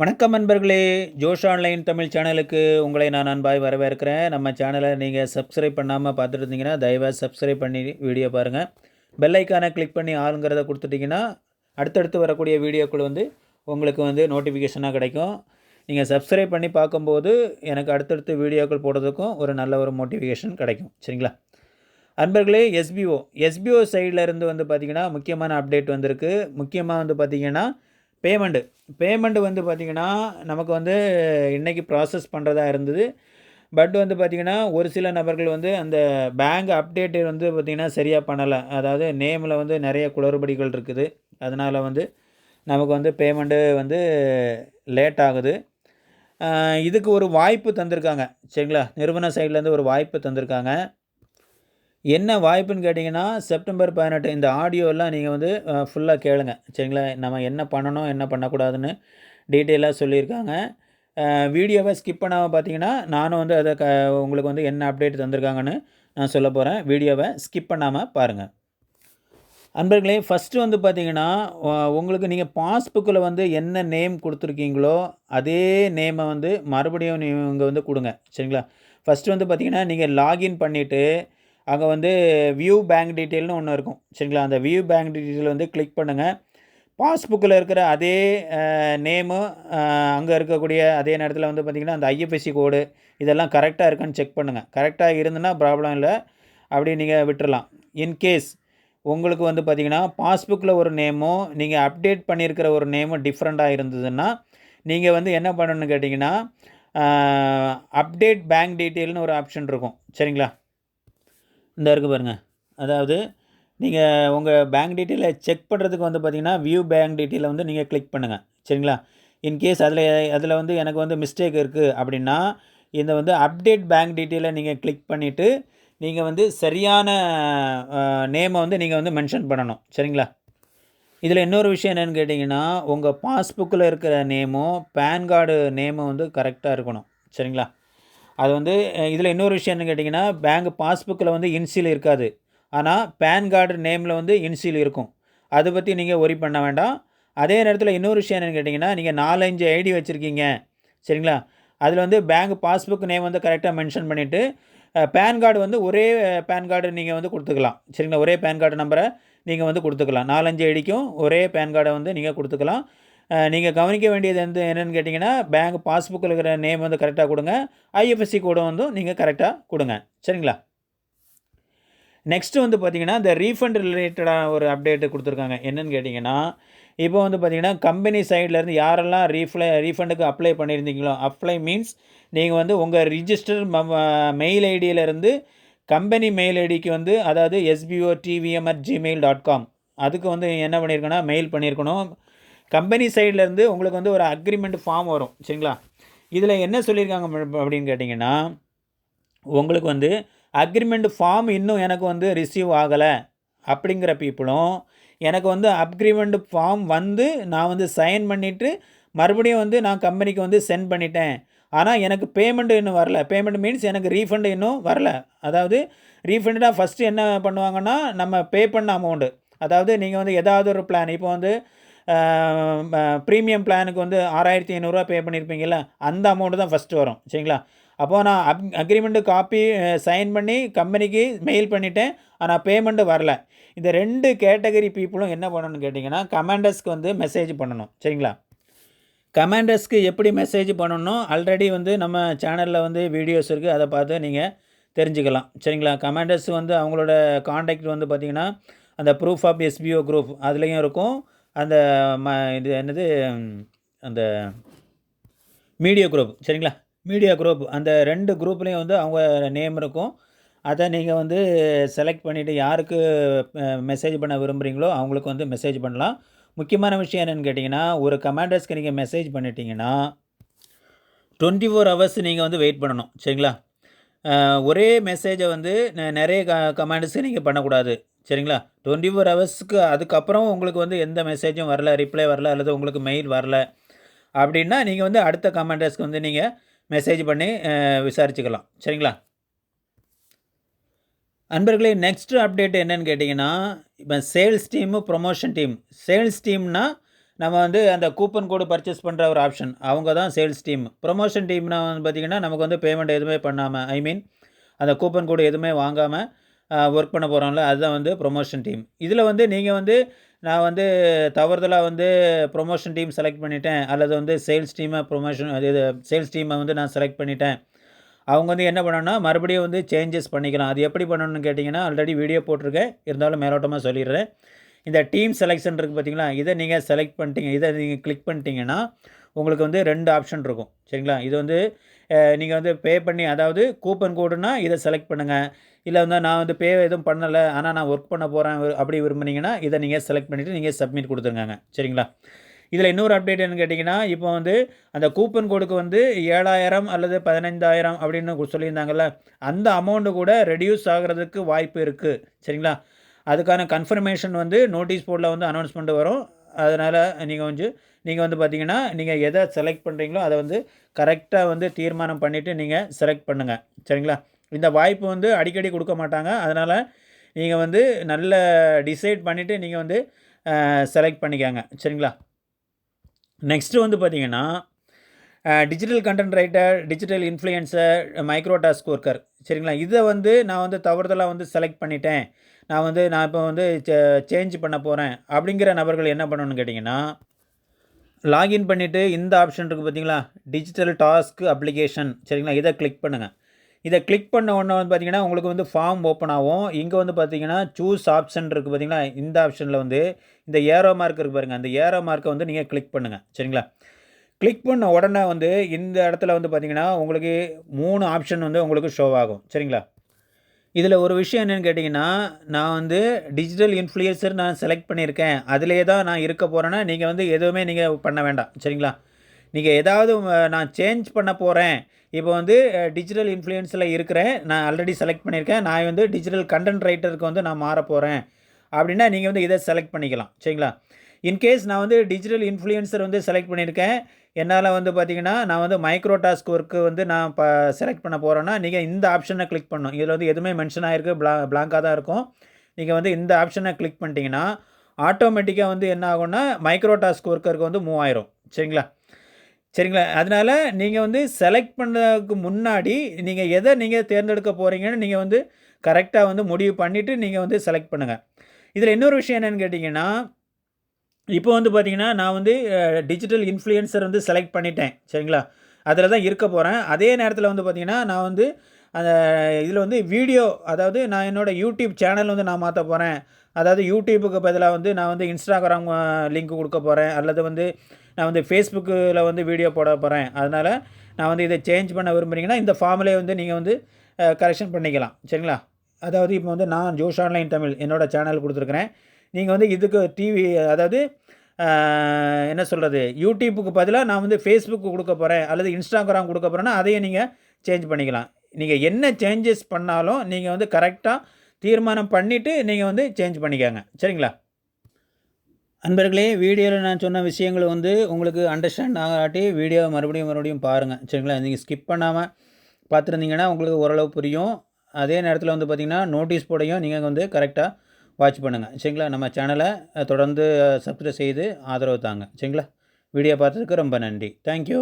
வணக்கம் நண்பர்களே ஜோஷ் ஆன்லைன் தமிழ் சேனலுக்கு உங்களை நான் அன்பாய் வரவேற்கிறேன். நம்ம சேனலை நீங்கள் சப்ஸ்கிரைப் பண்ணாமல் பார்த்துட்டு இருந்தீங்கன்னா தயவாக சப்ஸ்கிரைப் பண்ணி வீடியோ பாருங்கள் பெல்லைக்கானை கிளிக் பண்ணி ஆளுங்கிறத கொடுத்துட்டிங்கன்னா அடுத்தடுத்து வரக்கூடிய வீடியோக்கள் வந்து உங்களுக்கு வந்து நோட்டிஃபிகேஷனாக கிடைக்கும். நீங்கள் சப்ஸ்கிரைப் பண்ணி பார்க்கும்போது எனக்கு அடுத்தடுத்து வீடியோக்கள் போடுறதுக்கும் ஒரு நல்ல ஒரு மோட்டிஃபிகேஷன் கிடைக்கும். சரிங்களா? அன்பர்களே எஸ்பிஓ எஸ்பிஓ சைடில் இருந்து வந்து பார்த்திங்கன்னா முக்கியமான அப்டேட் வந்திருக்கு. முக்கியமாக வந்து பார்த்திங்கன்னா பேமெண்ட்டு பேமெண்ட்டு வந்து பார்த்திங்கன்னா நமக்கு வந்து இன்றைக்கி ப்ராசஸ் பண்ணுறதா இருந்தது. பட் வந்து பார்த்திங்கன்னா ஒரு சில நபர்கள் வந்து அந்த பேங்க் அப்டேட்டு வந்து பார்த்திங்கன்னா சரியாக பண்ணலை. அதாவது நேமில் வந்து நிறைய குளறுபடிகள் இருக்குது. அதனால் வந்து நமக்கு வந்து பேமெண்ட்டு வந்து லேட் ஆகுது. இதுக்கு ஒரு வாய்ப்பு தந்திருக்காங்க. சரிங்களா? நிறுவன சைட்லேருந்து ஒரு வாய்ப்பு தந்திருக்காங்க. என்ன வாய்ப்புன்னு கேட்டிங்கன்னா செப்டம்பர் பதினெட்டு இந்த ஆடியோலாம் நீங்கள் வந்து ஃபுல்லாக கேளுங்க. சரிங்களா? நம்ம என்ன பண்ணணும் என்ன பண்ணக்கூடாதுன்னு டீட்டெயிலாக சொல்லியிருக்காங்க. வீடியோவை ஸ்கிப் பண்ணாமல் பார்த்தீங்கன்னா நானும் வந்து அதை க உங்களுக்கு வந்து என்ன அப்டேட் தந்திருக்காங்கன்னு நான் சொல்ல போகிறேன் வீடியோவை ஸ்கிப் பண்ணாமல் பாருங்கள் அன்பர்களே ஃபஸ்ட்டு வந்து பார்த்தீங்கன்னா உங்களுக்கு நீங்கள் பாஸ்புக்கில் வந்து என்ன நேம் கொடுத்துருக்கீங்களோ அதே நேமை வந்து மறுபடியும் நீங்கள் வந்து கொடுங்க. சரிங்களா? ஃபஸ்ட்டு வந்து பார்த்தீங்கன்னா நீங்கள் லாகின் பண்ணிவிட்டு அங்கே வந்து வியூ பேங்க் டீட்டெயில்னு ஒன்று இருக்கும். சரிங்களா? அந்த வியூ பேங்க் டீட்டெயில் வந்து கிளிக் பண்ணுங்கள் பாஸ்புக்கில் இருக்கிற அதே நேமு அங்கே இருக்கக்கூடிய அதே நேரத்தில் வந்து பார்த்திங்கன்னா அந்த ஐஎஃப்எஸ்சி கோடு இதெல்லாம் கரெக்டாக இருக்கான்னு செக் பண்ணுங்கள் கரெக்டாக இருந்துன்னா ப்ராப்ளம் இல்லை. அப்படி நீங்கள் விட்டுறலாம். இன்கேஸ் உங்களுக்கு வந்து பார்த்திங்கன்னா பாஸ்புக்கில் ஒரு நேமும் நீங்கள் அப்டேட் பண்ணியிருக்கிற ஒரு நேமும் டிஃப்ரெண்ட்டாக இருந்ததுன்னா நீங்கள் வந்து என்ன பண்ணணும்னு கேட்டிங்கன்னா அப்டேட் பேங்க் டீட்டெயில்னு ஒரு ஆப்ஷன் இருக்கும். சரிங்களா? இந்த இருக்குது பாருங்கள் அதாவது நீங்கள் உங்கள் பேங்க் டீட்டெயிலை செக் பண்ணுறதுக்கு வந்து பார்த்தீங்கன்னா வியூ பேங்க் டீட்டெயிலை வந்து நீங்கள் கிளிக் பண்ணுங்கள் சரிங்களா? இன்கேஸ் அதில் அதில் வந்து எனக்கு வந்து மிஸ்டேக் இருக்குது அப்படின்னா இந்த வந்து அப்டேட் பேங்க் டீட்டெயிலை நீங்கள் கிளிக் பண்ணிவிட்டு நீங்கள் வந்து சரியான நேமை வந்து நீங்கள் வந்து மென்ஷன் பண்ணணும். சரிங்களா? இதில் இன்னொரு விஷயம் என்னென்னு கேட்டிங்கன்னா உங்கள் பாஸ்புக்கில் இருக்கிற நேமும் பேன் கார்டு நேமும் வந்து கரெக்டாக இருக்கணும். சரிங்களா? அது வந்து இதில் இன்னொரு விஷயம் என்ன கேட்டிங்கன்னா பேங்க் பாஸ்புக்கில் வந்து இன்சில் இருக்காது. ஆனால் பேன் கார்டு நேமில் வந்து இன்சில் இருக்கும். அதை பற்றி நீங்கள் ஒரி பண்ண வேண்டாம். அதே நேரத்தில் இன்னொரு விஷயம் என்னென்னு கேட்டிங்கன்னா நீங்கள் நாலஞ்சு ஐடி வச்சுருக்கீங்க. சரிங்களா? அதில் வந்து பேங்க் பாஸ்புக் நேம் வந்து கரெக்டாக மென்ஷன் பண்ணிவிட்டு பேன் கார்டு வந்து ஒரே பேன் கார்டு நீங்கள் வந்து கொடுத்துக்கலாம். சரிங்களா? ஒரே பேன் கார்டு நம்பரை நீங்கள் வந்து கொடுத்துக்கலாம். நாலஞ்சு ஐடிக்கும் ஒரே பேன் கார்டை வந்து நீங்கள் கொடுத்துக்கலாம். நீங்கள் கவனிக்க வேண்டியது வந்து என்னென்னு கேட்டிங்கன்னா பேங்க் பாஸ்புக்கில் இருக்கிற நேம் வந்து கரெக்டாக கொடுங்க. ஐஎஃப்எஸ்சி கோடை வந்து நீங்கள் கரெக்டாக கொடுங்க. சரிங்களா? நெக்ஸ்ட்டு வந்து பார்த்தீங்கன்னா இந்த ரீஃபண்ட் ரிலேட்டடாக ஒரு அப்டேட்டு கொடுத்துருக்காங்க. என்னென்னு கேட்டிங்கன்னா இப்போ வந்து பார்த்திங்கன்னா கம்பெனி சைட்லேருந்து யாரெல்லாம் ரீஃப்ளை ரீஃபண்டுக்கு அப்ளை பண்ணியிருந்தீங்களோ அப்ளை மீன்ஸ் நீங்கள் வந்து உங்கள் ரிஜிஸ்டர் மெயில் ஐடியிலேருந்து கம்பெனி மெயில் ஐடிக்கு வந்து அதாவது SPO TVM at Gmail dot com அதுக்கு வந்து என்ன பண்ணியிருக்கோன்னா மெயில் பண்ணியிருக்கணும் கம்பெனி சைட்லேருந்து உங்களுக்கு வந்து ஒரு அக்ரிமெண்ட் ஃபார்ம் வரும். சரிங்களா? இதில் என்ன சொல்லியிருக்காங்க அப்படின்னு கேட்டிங்கன்னா உங்களுக்கு வந்து அக்ரிமெண்ட் ஃபார்ம் இன்னும் எனக்கு வந்து ரிசீவ் ஆகலை அப்படிங்கிற பீப்புளும் எனக்கு வந்து அக்ரிமெண்ட் ஃபார்ம் வந்து நான் வந்து சைன் பண்ணிவிட்டு மறுபடியும் வந்து நான் கம்பெனிக்கு வந்து சென்ட் பண்ணிட்டேன். ஆனால் எனக்கு பேமெண்ட் இன்னும் வரல. பேமெண்ட் மீன்ஸ் எனக்கு ரீஃபண்ட் இன்னும் வரல. அதாவது ரீஃபண்டாக ஃபஸ்ட்டு என்ன பண்ணுவாங்கன்னா நம்ம பே பண்ண அமௌண்ட்டு அதாவது நீங்கள் வந்து ஏதாவது ஒரு பிளான் இப்போ வந்து ப்ரீமியம் பிளானுக்கு வந்து ஆறாயிரத்தி ஐநூறுரூவா பே பண்ணியிருப்பீங்கல்ல அந்த அமௌண்ட்டு தான் ஃபஸ்ட்டு வரும் சரிங்களா? அப்போது நான் அப் அக்ரிமெண்ட்டு காப்பி சைன் பண்ணி கம்பெனிக்கு மெயில் பண்ணிட்டேன் ஆனால் பேமெண்ட்டு வரல. இந்த ரெண்டு கேட்டகரி பீப்புளும் என்ன பண்ணணும்னு கேட்டிங்கன்னா கமாண்டர்ஸ்க்கு வந்து மெசேஜ் பண்ணணும் சரிங்களா? கமாண்டர்ஸ்க்கு எப்படி மெசேஜ் பண்ணணும் ஆல்ரெடி வந்து நம்ம சேனலில் வந்து வீடியோஸ் இருக்குது அதை பார்த்து நீங்கள் தெரிஞ்சுக்கலாம் சரிங்களா? கமாண்டர்ஸ் வந்து அவங்களோட காண்டாக்ட் வந்து பார்த்திங்கன்னா அந்த ப்ரூஃப் ஆஃப் எஸ்பிஓ குரூப் அதுலேயும் இருக்கும். அந்த ம இது என்னது அந்த மீடியா குரூப் சரிங்களா? மீடியா குரூப் அந்த ரெண்டு குரூப்லேயும் வந்து அவங்க நேம் இருக்கும். அதை நீங்கள் வந்து செலக்ட் பண்ணிவிட்டு யாருக்கு மெசேஜ் பண்ண விரும்புகிறீங்களோ அவங்களுக்கு வந்து மெசேஜ் பண்ணலாம். முக்கியமான விஷயம் என்னென்னு கேட்டிங்கன்னா ஒரு கமாண்டர்ஸ்க்கு நீங்கள் மெசேஜ் பண்ணிட்டீங்கன்னா டுவெண்ட்டி ஃபோர் ஹவர்ஸ் நீங்கள் வந்து வெயிட் பண்ணணும் சரிங்களா? ஒரே மெசேஜை வந்து நிறைய க கமாண்டர்ஸுக்கு நீங்கள் பண்ணக்கூடாது. சரிங்களா? டுவெண்ட்டி ஃபோர் ஹவர்ஸ்க்கு அதுக்கப்புறம் உங்களுக்கு வந்து எந்த மெசேஜும் வரல ரிப்ளை வரல அல்லது உங்களுக்கு மெயில் வரல அப்படின்னா நீங்கள் வந்து அடுத்த கமாண்டர்ஸ்க்கு வந்து நீங்கள் மெசேஜ் பண்ணி விசாரிச்சுக்கலாம். சரிங்களா? அன்பர்களே நெக்ஸ்ட் அப்டேட் என்னன்னு கேட்டிங்கன்னா இப்போ sales team promotion team sales டீம்னால் நம்ம வந்து அந்த கூப்பன் கோடு பர்ச்சேஸ் பண்ணுற ஒரு ஆப்ஷன் அவங்க தான் சேல்ஸ் டீம் ப்ரொமோஷன் டீம்னா வந்து பார்த்திங்கன்னா நமக்கு வந்து பேமெண்ட் எதுவுமே பண்ணாமல் ஐ மீன் அந்த கூப்பன் கோடு எதுவுமே வாங்காமல் ஒர்க் பண்ண போகிறோம்ல அதுதான் வந்து ப்ரொமோஷன் டீம் இதில் வந்து நீங்கள் வந்து நான் வந்து தவறுதலாக வந்து ப்ரொமோஷன் டீம் செலக்ட் பண்ணிட்டேன் அல்லது வந்து சேல்ஸ் டீமை ப்ரொமோஷன் இது சேல்ஸ் டீமை வந்து நான் செலக்ட் பண்ணிட்டேன். அவங்க வந்து என்ன பண்ணணும்னா மறுபடியும் வந்து சேஞ்சஸ் பண்ணிக்கலாம். அது எப்படி பண்ணணும்னு கேட்டிங்கன்னா ஆல்ரெடி வீடியோ போட்டிருக்கேன். இருந்தாலும் மேலோட்டமாக சொல்லிடுறேன். இந்த டீம் செலெக்ஷன் இருக்குது பார்த்தீங்களா இதை நீங்கள் செலக்ட் பண்ணிட்டீங்க இதை நீங்கள் கிளிக் பண்ணிட்டீங்கன்னா உங்களுக்கு வந்து ரெண்டு ஆப்ஷன் இருக்கும். சரிங்களா? இது வந்து நீங்கள் வந்து பே பண்ணி அதாவது கூப்பன் கோடுனா இதை செலக்ட் பண்ணுங்கள் இல்லை வந்து நான் வந்து பே எதுவும் பண்ணலை ஆனால் நான் ஒர்க் பண்ண போகிறேன் அப்படி விரும்புனீங்கன்னா இதை நீங்கள் செலக்ட் பண்ணிவிட்டு நீங்கள் சப்மிட் கொடுத்துருங்க சரிங்களா? இதில் இன்னொரு அப்டேட் என்னன்னு கேட்டிங்கன்னா இப்போ வந்து அந்த கூப்பன் கோடுக்கு வந்து ஏழாயிரம் அல்லது பதினைந்தாயிரம் அப்படின்னு சொல்லியிருந்தாங்கல்ல அந்த அமௌண்ட்டு கூட ரெடியூஸ் ஆகிறதுக்கு வாய்ப்பு இருக்குது சரிங்களா? அதுக்கான கன்ஃபர்மேஷன் வந்து நோட்டீஸ் போர்டில் வந்து அனௌன்ஸ்மெண்ட் வரும். அதனால் நீங்கள் கொஞ்சம் நீங்கள் வந்து பார்த்தீங்கன்னா நீங்கள் எதை செலக்ட் பண்ணுறீங்களோ அதை வந்து கரெக்டாக வந்து தீர்மானம் பண்ணிவிட்டு நீங்கள் செலக்ட் பண்ணுங்கள் சரிங்களா? இந்த வாய்ப்பு வந்து அடிக்கடி கொடுக்க மாட்டாங்க. அதனால் நீங்கள் வந்து நல்ல டிசைட் பண்ணிவிட்டு நீங்கள் வந்து செலக்ட் பண்ணிக்கோங்க. சரிங்களா? நெக்ஸ்ட்டு வந்து பார்த்தீங்கன்னா digital content writer digital influencer micro task worker சரிங்களா? இதை வந்து நான் வந்து தவறுதலாக வந்து செலக்ட் பண்ணிட்டேன். நான் வந்து நான் இப்போ வந்து சேஞ்ச் பண்ண போகிறேன் அப்படிங்கிற நபர்கள் என்ன பண்ணணும்னு கேட்டிங்கன்னா லாகின் பண்ணிவிட்டு இந்த ஆப்ஷன் இருக்குது பார்த்தீங்களா டிஜிட்டல் டாஸ்க் அப்ளிகேஷன் சரிங்களா? இதை கிளிக் பண்ணுங்கள் இதை கிளிக் பண்ண உடனே வந்து பார்த்தீங்கன்னா உங்களுக்கு வந்து ஃபார்ம் ஓப்பன் ஆகும். இங்கே வந்து பார்த்தீங்கன்னா சூஸ் ஆப்ஷன் இருக்குது பார்த்தீங்களா இந்த ஆப்ஷனில் வந்து இந்த ஏரோ மார்க் இருக்குது பாருங்கள் அந்த ஏரோ மார்க்கை வந்து நீங்கள் கிளிக் பண்ணுங்கள் சரிங்களா? கிளிக் பண்ண உடனே வந்து இந்த இடத்துல வந்து பார்த்தீங்கன்னா உங்களுக்கு மூணு ஆப்ஷன் வந்து உங்களுக்கு ஷோ ஆகும். சரிங்களா? இதில் ஒரு விஷயம் என்னென்னு கேட்டிங்கன்னா நான் வந்து டிஜிட்டல் இன்ஃப்ளூயன்சர் நான் செலக்ட் பண்ணியிருக்கேன். அதிலே தான் நான் இருக்க போகிறேன்னா நீங்கள் வந்து எதுவுமே நீங்கள் பண்ண வேண்டாம். சரிங்களா? நீங்கள் ஏதாவது நான் சேஞ்ச் பண்ண போகிறேன் இப்போ வந்து டிஜிட்டல் இன்ஃப்ளூயன்ஸில் இருக்கிறேன். நான் ஆல்ரெடி செலக்ட் பண்ணியிருக்கேன். நான் வந்து டிஜிட்டல் கண்டென்ட் ரைட்டருக்கு வந்து நான் மாற போகிறேன் அப்படின்னா நீங்கள் வந்து இதை செலக்ட் பண்ணிக்கலாம். சரிங்களா? இன்கேஸ் நான் வந்து டிஜிட்டல் இன்ஃப்ளூயன்சர் வந்து செலக்ட் பண்ணியிருக்கேன் என்னால் வந்து பார்த்தீங்கன்னா நான் வந்து மைக்ரோ டாஸ்க் ஒர்க்கு வந்து நான் இப்போ செலக்ட் பண்ண போகிறேன்னா நீங்கள் இந்த ஆப்ஷனை கிளிக் பண்ணும் இதில் வந்து எதுவுமே மென்ஷன் ஆகிருக்கு பிளா பிளாங்காக தான் இருக்கும். நீங்கள் வந்து இந்த ஆப்ஷனை கிளிக் பண்ணிட்டீங்கன்னா ஆட்டோமேட்டிக்காக வந்து என்ன ஆகும்னா மைக்ரோ டாஸ்க் ஒர்க்கருக்கு வந்து மூவ் ஆயிரும். சரிங்களா? சரிங்களா? அதனால் நீங்கள் வந்து செலக்ட் பண்ணுறதுக்கு முன்னாடி நீங்கள் எதை நீங்கள் தேர்ந்தெடுக்க போகிறீங்கன்னு நீங்கள் வந்து கரெக்டாக வந்து முடிவு பண்ணிவிட்டு நீங்கள் வந்து செலக்ட் பண்ணுங்கள் இதில் இன்னொரு விஷயம் என்னென்னு கேட்டிங்கன்னா இப்போ வந்து பார்த்திங்கன்னா நான் வந்து டிஜிட்டல் இன்ஃப்ளூயன்சர் வந்து செலக்ட் பண்ணிட்டேன். சரிங்களா? அதில் தான் இருக்க போகிறேன் அதே நேரத்தில் வந்து பார்த்திங்கன்னா நான் வந்து அந்த இதில் வந்து வீடியோ அதாவது நான் என்னோடய யூடியூப் சேனல் வந்து நான் மாற்ற போகிறேன் அதாவது யூடியூப்புக்கு பதிலாக வந்து நான் வந்து இன்ஸ்டாகிராம் லிங்க் கொடுக்க போகிறேன் அல்லது வந்து நான் வந்து ஃபேஸ்புக்கில் வந்து வீடியோ போட போகிறேன் அதனால் நான் வந்து இதை சேஞ்ச் பண்ண விரும்புகிறீங்கன்னா இந்த ஃபார்மிலே வந்து நீங்கள் வந்து கரெக்ஷன் பண்ணிக்கலாம். சரிங்களா? அதாவது இப்போ வந்து நான் ஜோஷ் ஆன்லைன் தமிழ் என்னோடய சேனல் கொடுத்துருக்குறேன். நீங்கள் வந்து இதுக்கு டிவி அதாவது என்ன சொல்கிறது யூடியூப்புக்கு பதிலாக நான் வந்து ஃபேஸ்புக்கு கொடுக்க போகிறேன் அல்லது இன்ஸ்டாகிராம் கொடுக்க போகிறேன்னா அதையும் நீங்கள் சேஞ்ச் பண்ணிக்கலாம். நீங்கள் என்ன சேஞ்சஸ் பண்ணாலும் நீங்கள் வந்து கரெக்டாக தீர்மானம் பண்ணிவிட்டு நீங்கள் வந்து சேஞ்ச் பண்ணிக்கோங்க. சரிங்களா? அன்பர்களே வீடியோவில் நான் சொன்ன விஷயங்கள் வந்து உங்களுக்கு அண்டர்ஸ்டாண்ட் ஆகாட்டி வீடியோ மறுபடியும் மறுபடியும் பாருங்கள் சரிங்களா? நீங்கள் ஸ்கிப் பண்ணாமல் பார்த்துருந்தீங்கன்னா உங்களுக்கு ஓரளவு புரியும். அதே நேரத்தில் வந்து பார்த்திங்கன்னா நோட்டீஸ் போடையும் நீங்கள் வந்து கரெக்டாக வாட்ச் பண்ணுங்கள் சரிங்களா? நம்ம சேனலை தொடர்ந்து சப்ஸ்கிரைப் செய்து ஆதரவு தாங்க. சரிங்களா? வீடியோ பார்த்ததுக்கு ரொம்ப நன்றி. தேங்க்யூ